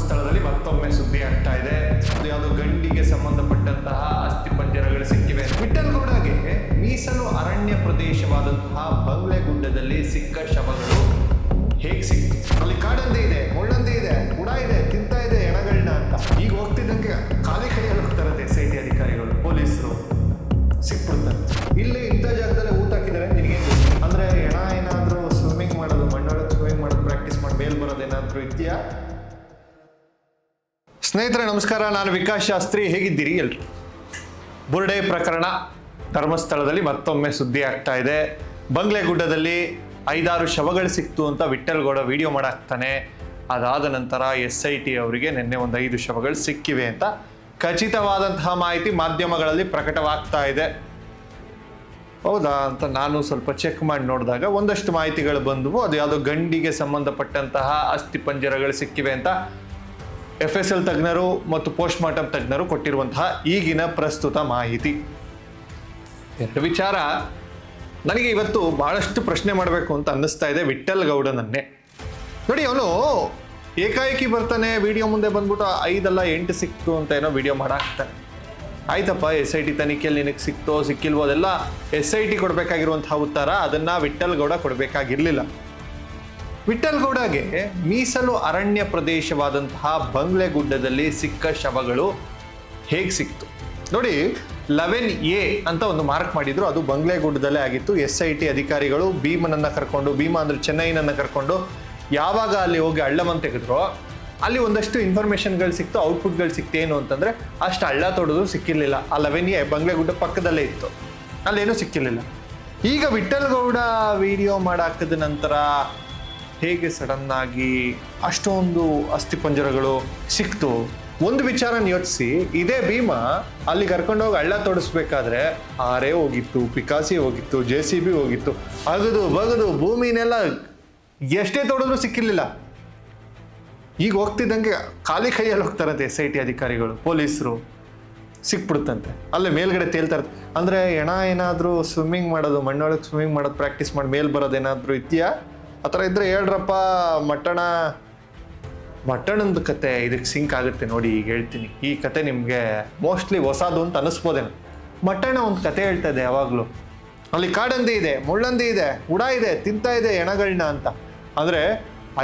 ಧರ್ಮಸ್ಥಳದಲ್ಲಿ ಮತ್ತೊಮ್ಮೆ ಸುದ್ದಿ ಆಗ್ತಾ ಇದೆ. ಅದು ಯಾವುದೋ ಗಂಡಿಗೆ ಸಂಬಂಧಪಟ್ಟಂತಹ ಅಸ್ಥಿ ಪಂಜರಗಳು ಸಿಕ್ಕಿವೆ ವಿಠಲ್ಗೌಡಗೆ ಮೀಸಲು ಅರಣ್ಯ ಪ್ರದೇಶವಾದಂತಹ ಬಂಗ್ಲೆಗುಡ್ಡದಲ್ಲಿ ಸಿಕ್ಕ ಶವಗಳು ಹೇಗೆ ಸಿಕ್ತು? ಅಲ್ಲಿ ಕಾಡಂದೆ ಇದೆ, ಮುಳ್ಳಂದೆ ಇದೆ ಕೂಡ ಇದೆ, ತಿಂತ ಇದೆ ಎಣಗಳನ್ನ ಅಂತ. ಈಗ ಹೋಗ್ತಿದ್ದಂಗೆ ಖಾಲಿ ಕೈಯಲ್ಲಿ ಹೋಗ್ತಾರಂತೆ ಎಸ್ ಐ ಟಿ ಅಧಿಕಾರಿಗಳು, ಪೊಲೀಸರು. ಸಿಕ್ಬಿಡ್ತಾರೆ ಇಲ್ಲಿ ಇಂಥ ಜಾಗದಲ್ಲಿ ಊಟ ಹಾಕಿದ್ದಾರೆ, ನಿನಗೆ ಅಂದ್ರೆ ಎಣ ಏನಾದರೂ ಸ್ವಿಮ್ಮಿಂಗ್ ಮಾಡೋದು, ಮಣ್ಣೊಳಗೆ ಸ್ವಿಮ್ಮಿಂಗ್ ಮಾಡೋದು ಪ್ರಾಕ್ಟೀಸ್ ಮಾಡಿ ಮೇಲ್ ಬರೋದು ಏನಾದರೂ ಇದೆಯಾ? ಸ್ನೇಹಿತರೆ, ನಮಸ್ಕಾರ. ನಾನು ವಿಕಾಸ್ ಶಾಸ್ತ್ರಿ. ಹೇಗಿದ್ದೀರಿ? ಎಲ್ರು? ಬುರ್ಡೆ ಪ್ರಕರಣ ಧರ್ಮಸ್ಥಳದಲ್ಲಿ ಮತ್ತೊಮ್ಮೆ ಸುದ್ದಿ ಆಗ್ತಾ ಇದೆ. ಬಂಗ್ಲೆಗುಡ್ಡದಲ್ಲಿ ಐದಾರು ಶವಗಳು ಸಿಕ್ತು ಅಂತ ವಿಠಲ್ಗೌಡ ವಿಡಿಯೋ ಮಾಡಾಕ್ತಾನೆ. ಅದಾದ ನಂತರ ಎಸ್ ಐ ಟಿ ಅವರಿಗೆ ನಿನ್ನೆ ಒಂದು ಐದು ಶವಗಳು ಸಿಕ್ಕಿವೆ ಅಂತ ಖಚಿತವಾದಂತಹ ಮಾಹಿತಿ ಮಾಧ್ಯಮಗಳಲ್ಲಿ ಪ್ರಕಟವಾಗ್ತಾ ಇದೆ. ಹೌದಾ ಅಂತ ನಾನು ಸ್ವಲ್ಪ ಚೆಕ್ ಮಾಡಿ ನೋಡಿದಾಗ ಒಂದಷ್ಟು ಮಾಹಿತಿಗಳು ಬಂದವು. ಅದು ಯಾವುದೋ ಗಂಡಿಗೆ ಸಂಬಂಧಪಟ್ಟಂತಹ ಅಸ್ಥಿ ಪಂಜರಗಳು ಸಿಕ್ಕಿವೆ ಅಂತ ಎಫ್ ಎಸ್ ಎಲ್ ತಜ್ಞರು ಮತ್ತು ಪೋಸ್ಟ್ ಮಾರ್ಟಮ್ ತಜ್ಞರು ಕೊಟ್ಟಿರುವಂತಹ ಈಗಿನ ಪ್ರಸ್ತುತ ಮಾಹಿತಿ. ಎರಡು ವಿಚಾರ ನನಗೆ ಇವತ್ತು ಬಹಳಷ್ಟು ಪ್ರಶ್ನೆ ಮಾಡಬೇಕು ಅಂತ ಅನ್ನಿಸ್ತಾ ಇದೆ ವಿಠಲ್ ಗೌಡನನ್ನೇ. ನೋಡಿ ಅವನು ಏಕಾಏಕಿ ಬರ್ತಾನೆ ವಿಡಿಯೋ ಮುಂದೆ ಬಂದ್ಬಿಟ್ಟು ಐದಲ್ಲ ಎಂಟು ಸಿಕ್ತು ಅಂತ ಏನೋ ವಿಡಿಯೋ ಮಾಡಾಕ್ತಾನೆ. ಆಯ್ತಪ್ಪ ಎಸ್ ಐ ಟಿ ತನಿಖೆಯಲ್ಲಿ ನಿನಗೆ ಸಿಕ್ತೋ ಸಿಕ್ಕಿಲ್ವೋ ಅದೆಲ್ಲ ಎಸ್ ಐ ಟಿ ಕೊಡಬೇಕಾಗಿರುವಂತಹ ಉತ್ತರ ಅದನ್ನ ವಿಠಲ್ ಗೌಡ ಕೊಡಬೇಕಾಗಿರ್ಲಿಲ್ಲ. ವಿಠಲ್ ಗೌಡಗೆ ಮೀಸಲು ಅರಣ್ಯ ಪ್ರದೇಶವಾದಂತಹ ಬಂಗ್ಲೆಗುಡ್ಡದಲ್ಲಿ ಸಿಕ್ಕ ಶವಗಳು ಹೇಗೆ ಸಿಕ್ತು? ನೋಡಿ, ಲೆವೆನ್ ಎ ಅಂತ ಒಂದು ಮಾರ್ಕ್ ಮಾಡಿದ್ರು. ಅದು ಬಂಗ್ಲೆಗುಡ್ಡದಲ್ಲೇ ಆಗಿತ್ತು. ಎಸ್ ಐ ಟಿ ಅಧಿಕಾರಿಗಳು ಭೀಮನನ್ನ ಕರ್ಕೊಂಡು, ಭೀಮ ಅಂದ್ರೆ ಚೆನ್ನೈನನ್ನ ಕರ್ಕೊಂಡು ಯಾವಾಗ ಅಲ್ಲಿ ಹೋಗಿ ಹಳ್ಳವನ್ನು ತೆಗೆದ್ರೋ, ಅಲ್ಲಿ ಒಂದಷ್ಟು ಇನ್ಫಾರ್ಮೇಷನ್ಗಳು ಸಿಕ್ತು ಔಟ್ಪುಟ್ಗಳು ಸಿಕ್ತು ಏನು ಅಂತಂದ್ರೆ ಅಷ್ಟು ಹಳ್ಳ ತೊಡೋದು ಸಿಕ್ಕಿರ್ಲಿಲ್ಲ. ಆ ಲೆವೆನ್ ಎ ಬಂಗ್ಲೆಗುಡ್ಡ ಪಕ್ಕದಲ್ಲೇ ಇತ್ತು. ಅಲ್ಲೇನೂ ಸಿಕ್ಕಿರ್ಲಿಲ್ಲ. ಈಗ ವಿಠಲ್ ಗೌಡ ವಿಡಿಯೋ ಮಾಡಾಕದ ನಂತರ ಹೇಗೆ ಸಡನ್ ಆಗಿ ಅಷ್ಟೊಂದು ಅಸ್ಥಿಪಂಜರಗಳು ಸಿಕ್ತು? ಒಂದು ವಿಚಾರನ ಯೋಚಿಸಿ. ಇದೇ ಭೀಮ ಅಲ್ಲಿ ಕರ್ಕೊಂಡೋಗಿ ಹಳ್ಳ ತೋಡಿಸ್ಬೇಕಾದ್ರೆ ಆರೆ ಹೋಗಿತ್ತು, ಪಿಕಾಸಿ ಹೋಗಿತ್ತು, ಜೆ ಸಿ ಬಿ ಹೋಗಿತ್ತು. ಅಗದು ಬಗದು ಭೂಮಿನೆಲ್ಲ ಎಷ್ಟೇ ತೋಡಿದ್ರು ಸಿಕ್ಕಿರ್ಲಿಲ್ಲ. ಈಗ ಹೋಗ್ತಿದ್ದಂಗೆ ಖಾಲಿ ಕೈಯಲ್ಲಿ ಹೋಗ್ತಾರಂತೆ ಎಸ್ ಐ ಟಿ ಅಧಿಕಾರಿಗಳು, ಪೊಲೀಸರು. ಸಿಕ್ಬಿಡುತ್ತಂತೆ. ಅಲ್ಲೇ ಮೇಲ್ಗಡೆ ತೇಲ್ತಾರೆ. ಅಂದರೆ ಹೆಣ ಏನಾದರೂ ಸ್ವಿಮ್ಮಿಂಗ್ ಮಾಡೋದು, ಮಣ್ಣೊಳಗೆ ಸ್ವಿಮ್ಮಿಂಗ್ ಮಾಡೋದು ಪ್ರಾಕ್ಟೀಸ್ ಮಾಡಿ ಮೇಲ್ ಬರೋದೇನಾದ್ರೂ ಇದೆಯಾ? ಆ ಥರ ಇದ್ದರೆ ಹೇಳ್ರಪ್ಪ, ಮಟ್ಟಣ. ಮಟ್ಟಣದ ಕತೆ ಇದಕ್ಕೆ ಸಿಂಕ್ ಆಗುತ್ತೆ ನೋಡಿ, ಈಗ ಹೇಳ್ತೀನಿ. ಈ ಕತೆ ನಿಮಗೆ ಮೋಸ್ಟ್ಲಿ ಹೊಸದು ಅಂತ ಅನಿಸ್ಬೋದೇನು. ಮಟ್ಟಣ ಒಂದು ಕತೆ ಹೇಳ್ತಾ ಇದೆ ಯಾವಾಗಲೂ. ಅಲ್ಲಿ ಕಾಡಂದಿ ಇದೆ, ಮುಳ್ಳಂದಿ ಇದೆ ಉಡ ಇದೆ, ತಿಂತಾ ಇದೆ ಎಣಗಳನ್ನ ಅಂತ. ಅಂದರೆ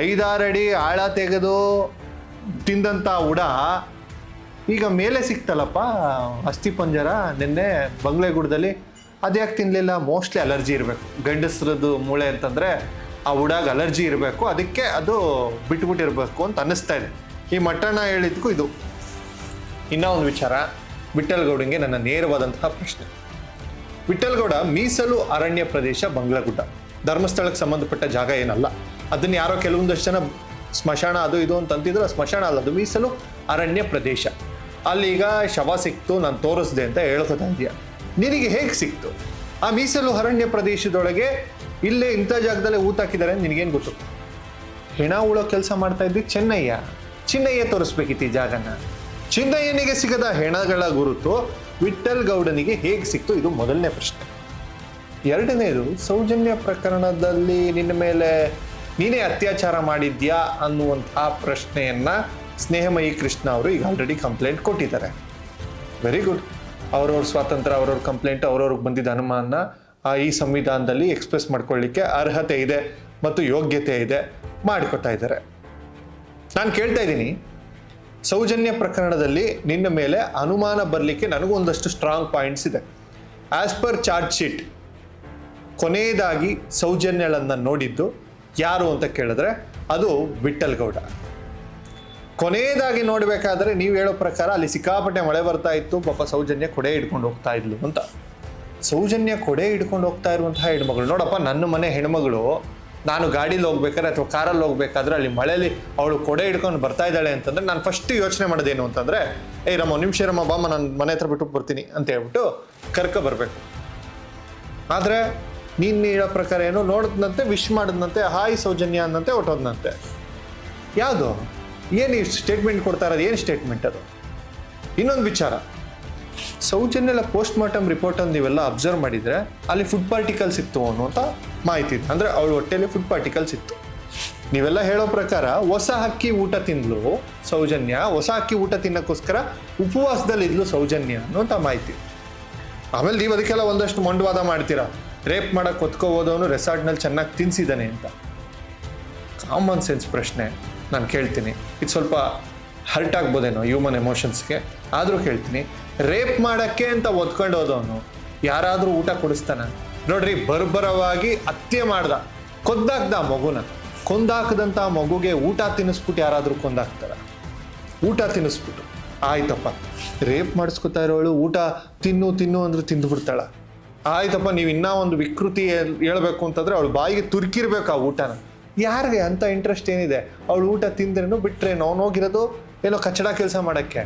ಐದಾರಡಿ ಆಳ ತೆಗೆದು ತಿಂದಂಥ ಉಡ ಈಗ ಮೇಲೆ ಸಿಕ್ತಲ್ಲಪ್ಪ ಅಸ್ಥಿ ಪಂಜರ ನಿನ್ನೆ ಬಂಗ್ಲೆಗುಡದಲ್ಲಿ. ಅದ್ಯಾಕೆ ತಿನ್ನಲಿಲ್ಲ ಮೋಸ್ಟ್ಲಿ ಅಲರ್ಜಿ ಇರಬೇಕು. ಗಂಡಸ್ರದ್ದು ಮೂಳೆ ಅಂತಂದರೆ ಆ ಉಡಾಗ ಅಲರ್ಜಿ ಇರಬೇಕು, ಅದಕ್ಕೆ ಅದು ಬಿಟ್ಬಿಟ್ಟಿರಬೇಕು ಅಂತ ಅನ್ನಿಸ್ತಾ ಇದೆ. ಈ ಮಟ್ಟಣ ಹೇಳಿದ್ಕು ಇದು. ಇನ್ನೂ ಒಂದು ವಿಚಾರ ವಿಠಲ್ಗೌಡಂಗೆ ನನ್ನ ನೇರವಾದಂತಹ ಪ್ರಶ್ನೆ. ವಿಠಲ್ಗೌಡ ಮೀಸಲು ಅರಣ್ಯ ಪ್ರದೇಶ ಬಂಗ್ಲಗುಡ್ಡ. ಧರ್ಮಸ್ಥಳಕ್ಕೆ ಸಂಬಂಧಪಟ್ಟ ಜಾಗ ಏನಲ್ಲ. ಅದನ್ನ ಯಾರೋ ಕೆಲವೊಂದಷ್ಟು ಜನ ಸ್ಮಶಾನ ಅದು ಇದು ಅಂತ ಅಂತಿದ್ರು ಸ್ಮಶಾನ ಅಲ್ಲ, ಅದು ಮೀಸಲು ಅರಣ್ಯ ಪ್ರದೇಶ. ಅಲ್ಲೀಗ ಶವ ಸಿಕ್ತು, ನಾನು ತೋರಿಸ್ದೆ ಅಂತ ಹೇಳ್ಕೊತಾ ಇದೆಯಾ ನಿನಗೆ ಹೇಗೆ ಸಿಕ್ತು? ಆ ಮೀಸಲು ಅರಣ್ಯ ಪ್ರದೇಶದೊಳಗೆ ಇಲ್ಲೇ ಇಂಥ ಜಾಗದಲ್ಲೇ ಊತಾಕಿದ್ದಾರೆ ನಿನಗೇನು ಗೊತ್ತು? ಹೆಣ ಉಳೋ ಕೆಲಸ ಮಾಡ್ತಾ ಇದ್ದಿ ಚೆನ್ನಯ್ಯ. ಚಿನ್ನಯ್ಯ ತೋರಿಸ್ಬೇಕಿತ್ತು ಈ ಜಾಗನ. ಚಿನ್ನಯ್ಯನಿಗೆ ಸಿಗದ ಹೆಣಗಳ ಗುರುತು ವಿಠಲ್ ಗೌಡನಿಗೆ ಹೇಗೆ ಸಿಕ್ತು? ಇದು ಮೊದಲನೇ ಪ್ರಶ್ನೆ. ಎರಡನೇದು, ಸೌಜನ್ಯ ಪ್ರಕರಣದಲ್ಲಿ ನಿನ್ನ ಮೇಲೆ ನೀನೇ ಅತ್ಯಾಚಾರ ಮಾಡಿದ್ಯಾ ಅನ್ನುವಂತಹ ಪ್ರಶ್ನೆಯನ್ನ ಸ್ನೇಹಮಯಿ ಕೃಷ್ಣ ಅವರು ಈಗ ಆಲ್ರೆಡಿ ಕಂಪ್ಲೇಂಟ್ ಕೊಟ್ಟಿದ್ದಾರೆ. ವೆರಿ ಗುಡ್ ಅವ್ರವ್ರ ಸ್ವಾತಂತ್ರ್ಯ, ಅವ್ರವ್ರ ಕಂಪ್ಲೇಂಟ್ ಅವ್ರವ್ರಿಗೆ ಬಂದಿದ್ದ ಅನುಮಾನ ಈ ಸಂವಿಧಾನದಲ್ಲಿ ಎಕ್ಸ್ಪ್ರೆಸ್ ಮಾಡ್ಕೊಳ್ಳಿಕ್ಕೆ ಅರ್ಹತೆ ಇದೆ ಮತ್ತು ಯೋಗ್ಯತೆ ಇದೆ ಮಾಡಿಕೊತಾ ಇದ್ದಾರೆ. ನಾನು ಕೇಳ್ತಾ ಇದ್ದೀನಿ, ಸೌಜನ್ಯ ಪ್ರಕರಣದಲ್ಲಿ ನಿನ್ನ ಮೇಲೆ ಅನುಮಾನ ಬರಲಿಕ್ಕೆ ನನಗೂ ಒಂದಷ್ಟು ಸ್ಟ್ರಾಂಗ್ ಪಾಯಿಂಟ್ಸ್ ಇದೆ. ಆಸ್ ಪರ್ ಚಾರ್ಜ್ ಶೀಟ್ ಕೊನೆಯದಾಗಿ ಸೌಜನ್ಯಳನ್ನು ನೋಡಿದ್ದು ಯಾರು ಅಂತ ಕೇಳಿದ್ರೆ ಅದು ವಿಠಲ್ ಗೌಡ. ಕೊನೆಯದಾಗಿ ನೋಡಬೇಕಾದ್ರೆ ನೀವು ಹೇಳೋ ಪ್ರಕಾರ ಅಲ್ಲಿ ಸಿಕ್ಕಾಪಟ್ಟೆ ಮಳೆ ಬರ್ತಾ ಇತ್ತು, ಪಾಪ ಸೌಜನ್ಯ ಕೊಡೆ ಹಿಡ್ಕೊಂಡು ಹೋಗ್ತಾ ಇದ್ಲು ಅಂತ. ಸೌಜನ್ಯ ಕೊಡೆ ಹಿಡ್ಕೊಂಡು ಹೋಗ್ತಾ ಇರುವಂತಹ ಹೆಣ್ಮಗಳು. ನೋಡಪ್ಪ, ನನ್ನ ಮನೆ ಹೆಣ್ಮಗಳು, ನಾನು ಗಾಡೀಲಿ ಹೋಗ್ಬೇಕಾದ್ರೆ ಅಥವಾ ಕಾರಲ್ಲಿ ಹೋಗ್ಬೇಕಾದ್ರೆ ಅಲ್ಲಿ ಮಳೆಯಲ್ಲಿ ಅವಳು ಕೊಡೆ ಹಿಡ್ಕೊಂಡು ಬರ್ತಾ ಇದ್ದಾಳೆ ಅಂತಂದ್ರೆ ನಾನು ಫಸ್ಟ್ ಯೋಚನೆ ಮಾಡೋದೇನು ಅಂತಂದ್ರೆ, ಏ ರಮ್ಮ ನಿಮಿಷ ರಮ್ಮ ಬಾಮ ನಾನು ಮನೆ ಹತ್ರ ಬಿಟ್ಟು ಬರ್ತೀನಿ ಅಂತ ಹೇಳ್ಬಿಟ್ಟು ಕರ್ಕ ಬರಬೇಕು. ಆದರೆ, ನೀನು ಹೇಳೋ ಪ್ರಕಾರ ಏನು ನೋಡಿದ್ನಂತೆ ವಿಶ್ ಮಾಡಿದ್ನಂತೆ, ಹಾಯ್ ಸೌಜನ್ಯ ಅಂದಂತೆ ಹೊಟ್ಟೋದ್ನಂತೆ ಯಾವುದು? ಏನು ಸ್ಟೇಟ್ಮೆಂಟ್ ಕೊಡ್ತಾ ಇರೋದು? ಏನು ಸ್ಟೇಟ್ಮೆಂಟ್ ಅದು? ಇನ್ನೊಂದು ವಿಚಾರ. ಸೌಜನ್ಯಲ ಪೋಸ್ಟ್ ಮಾರ್ಟಮ್ ರಿಪೋರ್ಟ್ ಅಂತ ನೀವೆಲ್ಲ ಅಬ್ಸರ್ವ್ ಮಾಡಿದ್ರೆ ಅಲ್ಲಿ ಫುಡ್ ಪಾರ್ಟಿಕಲ್ ಇತ್ತು ಅನ್ನುವಂಥ ಮಾಹಿತಿ ಇತ್ತು ಅಂದರೆ ಅವಳ ಹೊಟ್ಟೆಯಲ್ಲಿ ಫುಡ್ ಪಾರ್ಟಿಕಲ್ಸ್ ಇತ್ತು ನೀವೆಲ್ಲ ಹೇಳೋ ಪ್ರಕಾರ ಹೊಸ ಹಕ್ಕಿ ಊಟ ತಿಂದ್ಲು ಸೌಜನ್ಯ, ಹೊಸ ಹಕ್ಕಿ ಊಟ ತಿನ್ನಕ್ಕೋಸ್ಕರ ಉಪವಾಸದಲ್ಲಿದ್ಲು ಸೌಜನ್ಯ ಅನ್ನುವಂಥ ಮಾಹಿತಿ ಆಮೇಲೆ ನೀವು ಅದಕ್ಕೆಲ್ಲ ಒಂದಷ್ಟು ಮೊಂಡವಾದ ಮಾಡ್ತೀರಾ? ರೇಪ್ ಮಾಡಕ್ಕೆ ಹೊತ್ಕೋ ಹೋದವನು ರೆಸಾರ್ಟ್ನಲ್ಲಿ ಚೆನ್ನಾಗಿ ತಿನ್ಸಿದ್ದಾನೆ ಅಂತ. ಕಾಮನ್ ಸೆನ್ಸ್ ಪ್ರಶ್ನೆ. ನಾನು ಕೇಳ್ತೀನಿ. ಇದು ಸ್ವಲ್ಪ ಹರ್ಟ್ ಆಗ್ಬೋದೇನೋ ಹ್ಯೂಮನ್ ಎಮೋಷನ್ಸ್ಗೆ ಆದರೂ ಹೇಳ್ತೀನಿ ರೇಪ್ ಮಾಡೋಕ್ಕೆ ಅಂತ ಒದ್ಕೊಂಡು ಹೋದವನು ಯಾರಾದರೂ ಊಟ ಕೊಡಿಸ್ತಾನ? ನೋಡ್ರಿ, ಬರ್ಬರವಾಗಿ ಹತ್ಯೆ ಮಾಡ್ದ ಕೊದ್ದಾಕ್ದ ಮಗುನ. ಕೊಂದಾಕದಂಥ ಮಗುಗೆ ಊಟ ತಿನ್ನಿಸ್ಬಿಟ್ಟು ಯಾರಾದರೂ ಕೊಂದಾಕ್ತಾರ? ಊಟ ತಿನ್ನಿಸ್ಬಿಟ್ಟು. ಆಯ್ತಪ್ಪ ರೇಪ್ ಮಾಡಿಸ್ಕೊತಾ ಇರೋಳು, ಊಟ ತಿನ್ನು ತಿನ್ನು ಅಂದ್ರೆ ತಿಂದುಬಿಡ್ತಾಳ ಆಯ್ತಪ್ಪ, ನೀವು ಇನ್ನೂ ಒಂದು ವಿಕೃತಿ ಹೇಳಬೇಕು ಅಂತಂದ್ರೆ ಅವಳು ಬಾಯಿಗೆ ತುರ್ಕಿರ್ಬೇಕು ಆ ಊಟನ. ಯಾರಿಗೆ? ಅಂತ ಇಂಟ್ರೆಸ್ಟ್ ಏನಿದೆ? ಅವಳು ಊಟ ತಿಂದ್ರೇನು ಬಿಟ್ರೆ ನೋನೋಗಿರೋದು ಹೋಗಿರೋದು ಏನೋ ಕಚಡ ಕೆಲಸ ಮಾಡೋಕ್ಕೆ.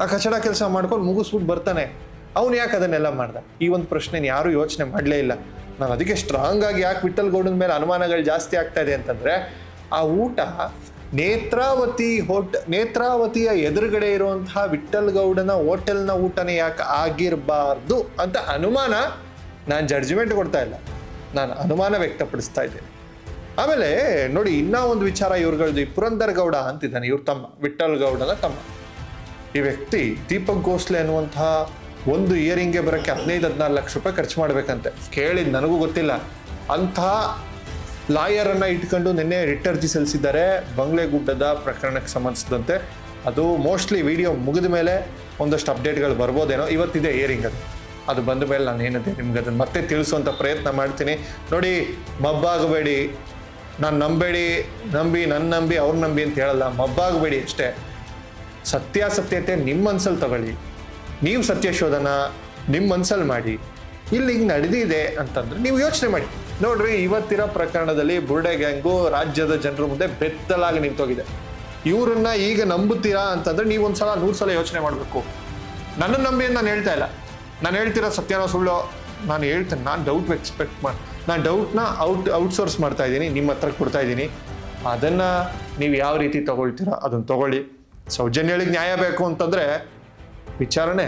ಆ ಕಚಡ ಕೆಲಸ ಮಾಡ್ಕೊಂಡು ಮುಗಿಸ್ಬಿಟ್ಟು ಬರ್ತಾನೆ. ಅವ್ನು ಯಾಕೆ ಅದನ್ನೆಲ್ಲ ಮಾಡ್ದ? ಈ ಒಂದು ಪ್ರಶ್ನೆ ಯಾರೂ ಯೋಚನೆ ಮಾಡಲೇ ಇಲ್ಲ. ನಾನು ಅದಕ್ಕೆ ಸ್ಟ್ರಾಂಗ್ ಆಗಿ ಯಾಕೆ ವಿಠಲ್ ಗೌಡನ ಮೇಲೆ ಅನುಮಾನಗಳು ಜಾಸ್ತಿ ಆಗ್ತಾ ಇದೆ ಅಂತಂದ್ರೆ, ಆ ಊಟ ನೇತ್ರಾವತಿ ಹೋಟ್, ನೇತ್ರಾವತಿಯ ಎದುರುಗಡೆ ಇರುವಂತಹ ವಿಠಲ್ ಗೌಡನ ಹೋಟೆಲ್ನ ಊಟನೇ ಯಾಕೆ ಆಗಿರಬಾರ್ದು ಅಂತ ಅನುಮಾನ ನಾನು ಜಡ್ಜ್ಮೆಂಟ್ ಕೊಡ್ತಾ ಇಲ್ಲ. ನಾನು ಅನುಮಾನ ವ್ಯಕ್ತಪಡಿಸ್ತಾ ಇದ್ದೇನೆ. ಆಮೇಲೆ ನೋಡಿ, ಇನ್ನೂ ಒಂದು ವಿಚಾರ ಇವ್ರುಗಳದ್ದು ಈ ಪುರಂದರ್ ಗೌಡ ಅಂತಿದ್ದಾನೆ, ಇವ್ರ ತಮ್ಮ ವಿಠಲ್ ಗೌಡನ ತಮ್ಮ. ಈ ವ್ಯಕ್ತಿ ದೀಪಕ್ ಗೋಸ್ಲೆ ಅನ್ನುವಂತಹ ಒಂದು ಇಯರಿಂಗ್ಗೆ ಬರೋಕ್ಕೆ ಹದಿನೈದು, ಹದಿನಾರು ಲಕ್ಷ ರೂಪಾಯಿ ಖರ್ಚು ಮಾಡಬೇಕಂತೆ. ಕೇಳಿದ್ ನನಗೂ ಗೊತ್ತಿಲ್ಲ. ಅಂಥ ಲಾಯರನ್ನು ಇಟ್ಕೊಂಡು ನಿನ್ನೆ ರಿಟ್ ಅರ್ಜಿ ಸಲ್ಲಿಸಿದ್ದಾರೆ, ಬಂಗ್ಲೆಗುಡ್ಡದ ಪ್ರಕರಣಕ್ಕೆ ಸಂಬಂಧಿಸಿದಂತೆ. ಅದು ಮೋಸ್ಟ್ಲಿ ವಿಡಿಯೋ ಮುಗಿದ ಮೇಲೆ ಒಂದಷ್ಟು ಅಪ್ಡೇಟ್ಗಳು ಬರ್ಬೋದೇನೋ, ಇವತ್ತಿದೆ ಇಯರಿಂಗ್ ಅದು. ಅದು ಬಂದ ಮೇಲೆ ನಾನು ಏನಿದೆ ನಿಮ್ಗೆ ಅದನ್ನು ಮತ್ತೆ ತಿಳಿಸುವಂಥ ಪ್ರಯತ್ನ ಮಾಡ್ತೀನಿ. ನೋಡಿ, ಮಬ್ಬಾಗಬೇಡಿ. ನಾನು ನಂಬೇಡಿ, ನಂಬಿ ನನ್ನ ನಂಬಿ, ಅವ್ರ ನಂಬಿ ಅಂತ ಹೇಳಲ್ಲ, ಮಬ್ಬಾಗಬೇಡಿ ಅಷ್ಟೇ. ಸತ್ಯಾಸತ್ಯತೆ ನಿಮ್ಮ ಮನ್ಸಲ್ಲಿ ತಗೊಳ್ಳಿ. ನೀವು ಸತ್ಯ ಶೋಧನ ನಿಮ್ಮ ಮನ್ಸಲ್ಲಿ ಮಾಡಿ. ಇಲ್ಲಿ ಹಿಂಗೆ ನಡೆದಿದೆ ಅಂತಂದ್ರೆ ನೀವು ಯೋಚನೆ ಮಾಡಿ. ನೋಡ್ರಿ, ಇವತ್ತಿರೋ ಪ್ರಕರಣದಲ್ಲಿ ಬುರ್ಡೆ ಗ್ಯಾಂಗು ರಾಜ್ಯದ ಜನರ ಮುಂದೆ ಬೆತ್ತಲಾಗಿ ನಿಂತೋಗಿದೆ. ಇವರನ್ನ ಈಗ ನಂಬುತ್ತೀರಾ ಅಂತಂದ್ರೆ ನೀವು ಒಂದ್ಸಲ, ನೂರು ಸಲ ಯೋಚನೆ ಮಾಡಬೇಕು. ನನ್ನ ನಂಬಿ ನಾನು ಹೇಳ್ತಾ ಇಲ್ಲ. ನಾನು ಹೇಳ್ತಿರೋ ಸತ್ಯನೋ ಸುಳ್ಳು, ನಾನು ಹೇಳ್ತೇನೆ, ನಾನು ಡೌಟ್ ಎಕ್ಸ್ಪೆಕ್ಟ್ ಮಾಡಿ ನಾನು ಡೌಟ್ನ ಔಟ್ ಔಟ್ಸೋರ್ಸ್ ಮಾಡ್ತಾ ಇದ್ದೀನಿ, ನಿಮ್ಮ ಹತ್ರ ಕೊಡ್ತಾ ಇದ್ದೀನಿ. ಅದನ್ನು ನೀವು ಯಾವ ರೀತಿ ತೊಗೊಳ್ತೀರೋ ಅದನ್ನು ತಗೊಳ್ಳಿ. ಸೌಜನ್ಯಗಳಿಗೆ ನ್ಯಾಯ ಬೇಕು ಅಂತಂದರೆ ವಿಚಾರಣೆ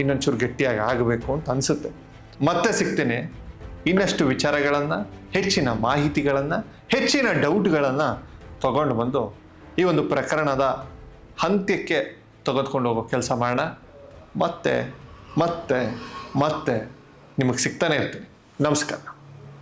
ಇನ್ನೊಂಚೂರು ಗಟ್ಟಿಯಾಗಿ ಆಗಬೇಕು ಅಂತ ಅನಿಸುತ್ತೆ. ಮತ್ತೆ ಸಿಗ್ತೇನೆ, ಇನ್ನಷ್ಟು ವಿಚಾರಗಳನ್ನು, ಹೆಚ್ಚಿನ ಮಾಹಿತಿಗಳನ್ನು, ಹೆಚ್ಚಿನ ಡೌಟ್ಗಳನ್ನು ತಗೊಂಡು ಬಂದು ಈ ಒಂದು ಪ್ರಕರಣದ ಅಂತ್ಯಕ್ಕೆ ತೆಗೆದುಕೊಂಡು ಹೋಗೋ ಕೆಲಸ ಮಾಡೋಣ. ಮತ್ತೆ ಮತ್ತೆ ಮತ್ತೆ ನಿಮಗೆ ಸಿಗ್ತಾನೆ ಇರ್ತೀನಿ. ನಮಸ್ಕಾರ.